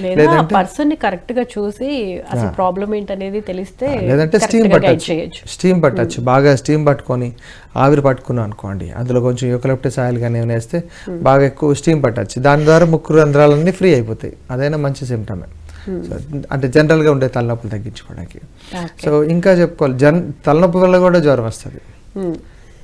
లేదా పర్సన్ని కరెక్ట్గా చూసి అసలు ప్రాబ్లం ఏంటనేది తెలిస్తే లేదంటే స్టీమ్ పట్టచ్చు. స్టీమ్ పట్టచ్చు. బాగా స్టీమ్ పట్టుకొని ఆవిరి పట్టుకున్నాం అనుకోండి అందులో కొంచెం యూకలిప్టస్ ఆయిల్ కానీ ఏమైనా వేస్తే బాగా ఎక్కువ స్టీమ్ పట్టచ్చు. దాని ద్వారా ముక్కు రంధ్రాలన్నీ ఫ్రీ అయిపోతాయి. అదైనా మంచి సిమ్టమే సో అంటే జనరల్గా ఉండే తలనొప్పులు తగ్గించుకోవడానికి. సో ఇంకా చెప్పుకోవాలి. జన్ తలనొప్పి వల్ల కూడా జ్వరం వస్తుంది. Hmm.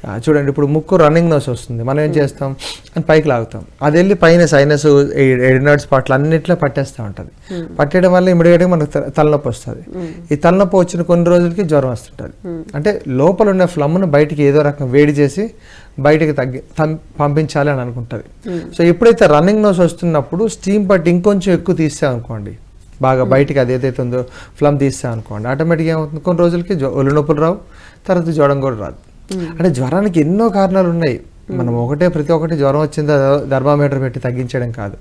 చూడండి ఇప్పుడు ముక్కు రన్నింగ్ నోస్ వస్తుంది. మనం ఏం చేస్తాం? అని పైకి లాగుతాం. అది వెళ్ళి పైన సైనస్ ఎడినర్డ్ స్పాట్లు అన్నిట్లో పట్టేస్తూ ఉంటుంది. పట్టేయడం వల్ల ఇమీడియట్గా మనకు తలనొప్పి వస్తుంది. ఈ తలనొప్పి వచ్చిన కొన్ని రోజులకి జ్వరం వస్తుంటుంది. అంటే లోపల ఉన్న ఫ్లమ్ను బయటికి ఏదో రకం వేడి చేసి బయటికి తగ్గి పంపించాలి అని అనుకుంటుంది. సో ఎప్పుడైతే రన్నింగ్ నోస్ వస్తున్నప్పుడు స్టీమ్ పట్టి ఇంకొంచెం ఎక్కువ తీసాం అనుకోండి. బాగా బయటికి అది ఏదైతే ఉందో ఫ్లమ్ తీస్తాం అనుకోండి. ఆటోమేటిక్గా ఏమవుతుంది? కొన్ని రోజులకి ఒళ్ళు నొప్పులు రావు. తర్వాత జ్వరం కూడా రాదు. అంటే జ్వరానికి ఎన్నో కారణాలు ఉన్నాయి. మనం ఒకటే ప్రతి ఒక్కటి జ్వరం వచ్చిందో థర్మామీటర్ పెట్టి తగ్గించడం కాదు.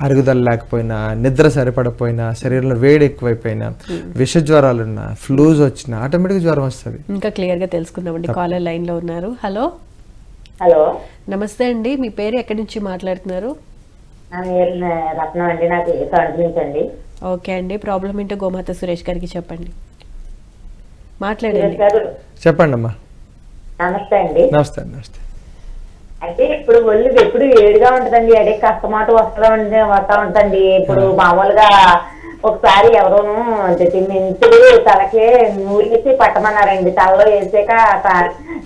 అరుగుదల లేకపోయినా నిద్ర సరిపడపోయినా శరీరంలో వేడి ఎక్కువైపోయినా విష జ్వరాలున్నా ఫ్లూస్ వచ్చినా ఆటోమేటిక్గా జ్వరం వస్తుంది. ఇంకా క్లియర్గా తెలుసుకుందామండి కాలర్ లైన్లో ఉన్నారు. హలో? హలో? నమస్తే అండి. మీ పేరు ఎక్కడి నుంచి మాట్లాడుతున్నారు? రత్నం అండి. నాకు అండి. ఓకే అండి. ప్రాబ్లం ఏంటో గోమాత సురేష్ గారికి చెప్పండి. మాట్లాడండి. చెప్పండి అమ్మా నమస్తే అండి. నమస్తే నమస్తే. అయితే ఇప్పుడు ఒళ్ళు ఎప్పుడు వేడిగా ఉంటదండి అదే కష్టమాట వస్తా ఉంటే వస్తా ఉంటండి ఇప్పుడు మామూలుగా ఒకసారి ఎవరోను మెంతులు తలకే నూరేసి పట్టమన్నారండి. తలలో వేసాక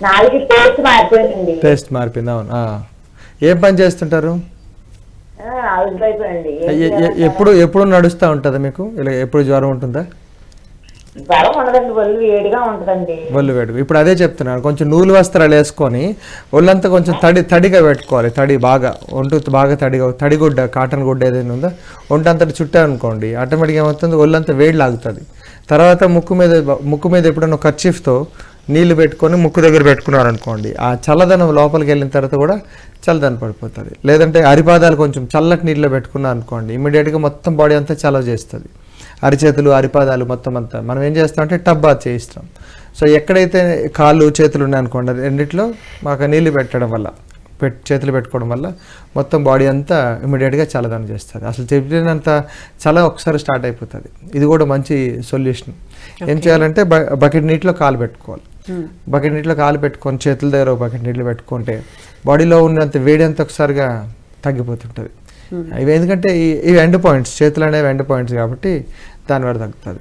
నాలుగు టేస్ట్ మారిపోయిందండి. టేస్ట్ మారిపోయింది అవును. ఏం పని చేస్తుంటారు? ఎప్పుడు ఎప్పుడు నడుస్తూ ఉంటుందా మీకు? ఇలా ఎప్పుడు జ్వరం ఉంటుందా? జ్వరం ఉండదండి ఒళ్ళు వేడిగా ఒళ్ళు ఇప్పుడు అదే చెప్తున్నాను కొంచెం నూలు వస్త్రాలు వేసుకొని ఒళ్ళంతా కొంచెం తడి తడిగా పెట్టుకోవాలి తడి బాగా ఒంటు బాగా తడిగా తడిగుడ్డ కాటన్ గుడ్డ ఏదైనా ఉందో? ఒంటంతటి చుట్టా అనుకోండి ఆటోమేటిక్గా ఏమవుతుంది? ఒళ్ళంతా వేడి లాగుతుంది. తర్వాత ముక్కు మీద ముక్కు మీద ఎప్పుడైనా కర్చీఫ్తో నీళ్ళు పెట్టుకొని ముక్కు దగ్గర పెట్టుకున్నారు అనుకోండి ఆ చల్లదనం లోపలికి వెళ్ళిన తర్వాత కూడా చల్లదనం పడిపోతుంది. లేదంటే అరిపాదాలు కొంచెం చల్లటి నీళ్ళలో పెట్టుకున్నారనుకోండి ఇమీడియట్గా మొత్తం బాడీ అంతా చలవ చేస్తుంది. అరిచేతులు అరిపాదాలు మొత్తం అంతా. మనం ఏం చేస్తాం అంటే టబ్ బాత్ చేయిస్తాం. సో ఎక్కడైతే కాళ్ళు చేతులు ఉన్నాయనుకోండి రెండిట్లో మాకు నీళ్ళు పెట్టడం వల్ల పెట్ చేతులు పెట్టుకోవడం వల్ల మొత్తం బాడీ అంతా ఇమీడియట్గా చల్లదనం చేస్తుంది. అసలు చెప్పినంత చల ఒకసారి స్టార్ట్ అయిపోతుంది. ఇది కూడా మంచి సొల్యూషన్. ఏం చేయాలంటే బ- బకెట్ నీటిలో కాలు పెట్టుకోవాలి. బకెట్ నీటిలో కాలు పెట్టుకొని చేతుల దగ్గర బకెట్ నీటిలో పెట్టుకుంటే బాడీలో ఉన్నంత వేడి అంతా ఒకసారిగా తగ్గిపోతుంటుంది. ఇవి ఎందుకంటే ఈ- ఇవి ఎండ్ పాయింట్స్ చేతులు అనేవి ఎండ్ పాయింట్స్ కాబట్టి దానివల్ల తగ్గుతుంది.